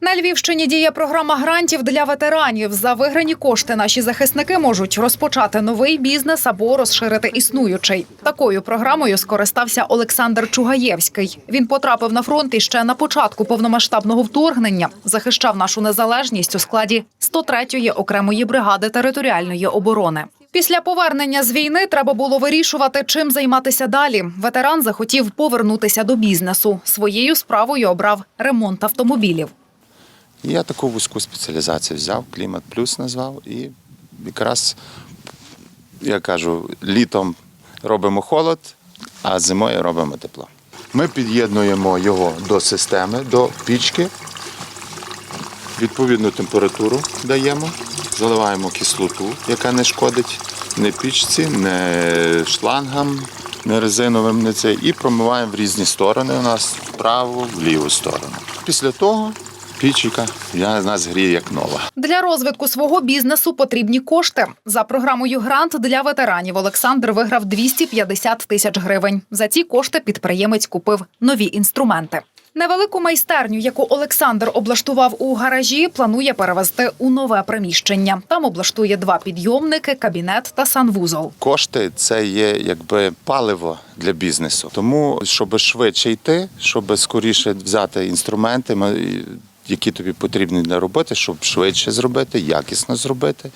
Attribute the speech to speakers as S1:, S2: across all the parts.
S1: На Львівщині діє програма грантів для ветеранів. За виграні кошти наші захисники можуть розпочати новий бізнес або розширити існуючий. Такою програмою скористався Олександр Чугаєвський. Він потрапив на фронт іще на початку повномасштабного вторгнення. Захищав нашу незалежність у складі 103-ї окремої бригади територіальної оборони. Після повернення з війни треба було вирішувати, чим займатися далі. Ветеран захотів повернутися до бізнесу. Своєю справою обрав ремонт автомобілів.
S2: І я таку вузьку спеціалізацію взяв, клімат плюс назвав. І якраз, я кажу, літом робимо холод, а зимою робимо тепло. Ми під'єднуємо його до системи, до пічки, відповідну температуру даємо, заливаємо кислоту, яка не шкодить не пічці, не шлангам, не резиновим, не це, і промиваємо в різні сторони у нас вправо, в ліву сторону. Після того пічка я нас гріє як нова.
S1: Для розвитку свого бізнесу потрібні кошти. За програмою Грант для ветеранів Олександр виграв 250 тисяч гривень. За ці кошти підприємець купив нові інструменти. Невелику майстерню, яку Олександр облаштував у гаражі, планує перевести у нове приміщення. Там облаштує два підйомники, кабінет та санвузол.
S2: Кошти це є якби паливо для бізнесу. Тому, щоб швидше йти, щоб скоріше взяти інструменти, ми- які тобі потрібні для роботи, щоб швидше зробити, якісно зробити.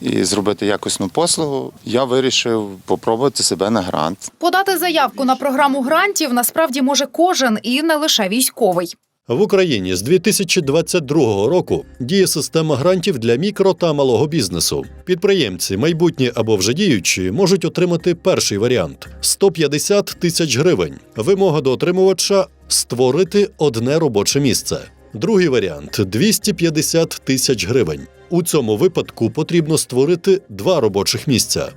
S2: І зробити якісну послугу, я вирішив попробувати себе на грант.
S1: Подати заявку на програму грантів насправді може кожен і не лише військовий.
S3: В Україні з 2022 року діє система грантів для мікро та малого бізнесу. Підприємці, майбутні або вже діючі, можуть отримати перший варіант 150 тисяч гривень. Вимога до отримувача створити одне робоче місце. Другий варіант 250 тисяч гривень. У цьому випадку потрібно створити два робочих місця.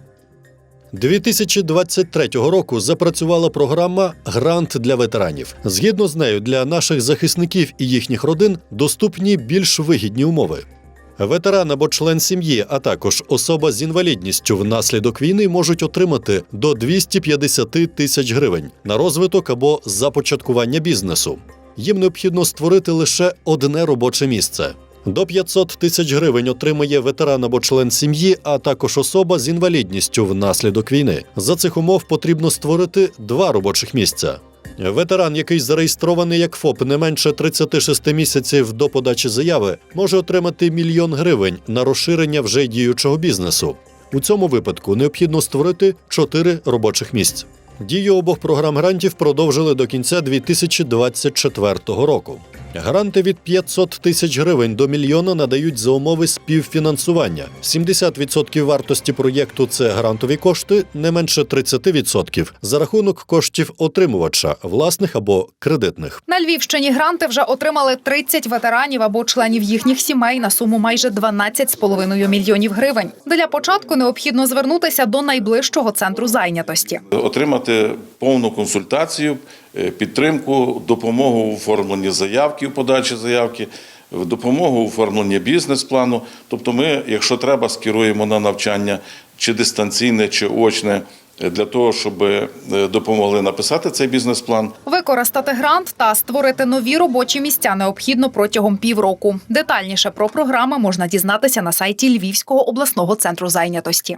S3: 2023 року запрацювала програма Грант для ветеранів. Згідно з нею, для наших захисників і їхніх родин доступні більш вигідні умови. Ветеран або член сім'ї, а також особа з інвалідністю внаслідок війни можуть отримати до 250 тисяч гривень на розвиток або започаткування бізнесу. Їм необхідно створити лише одне робоче місце. До 500 тисяч гривень отримає ветеран або член сім'ї, а також особа з інвалідністю внаслідок війни. За цих умов потрібно створити два робочих місця. Ветеран, який зареєстрований як ФОП не менше 36 місяців до подачі заяви, може отримати мільйон гривень на розширення вже діючого бізнесу. У цьому випадку необхідно створити чотири робочих місць. Дію обох програм грантів продовжили до кінця 2024 року. Гранти від 500 тисяч гривень до мільйона надають за умови співфінансування. 70% вартості проєкту це грантові кошти, не менше 30% за рахунок коштів отримувача, власних або кредитних.
S1: На Львівщині гранти вже отримали 30 ветеранів або членів їхніх сімей на суму майже 12,5 мільйонів гривень. Для початку необхідно звернутися до найближчого центру зайнятості.
S4: отримати повну консультацію, е, підтримку, допомогу у оформленні заявки, у подачі заявки, в допомогу у оформленні бізнес-плану. Тобто, ми, якщо треба, скеруємо на навчання чи дистанційне, чи очне. е, Для того щоб е, допомогли написати цей бізнес-план,
S1: Використати грант та створити нові робочі місця необхідно протягом півроку. Детальніше про програми можна дізнатися на сайті Львівського обласного центру зайнятості.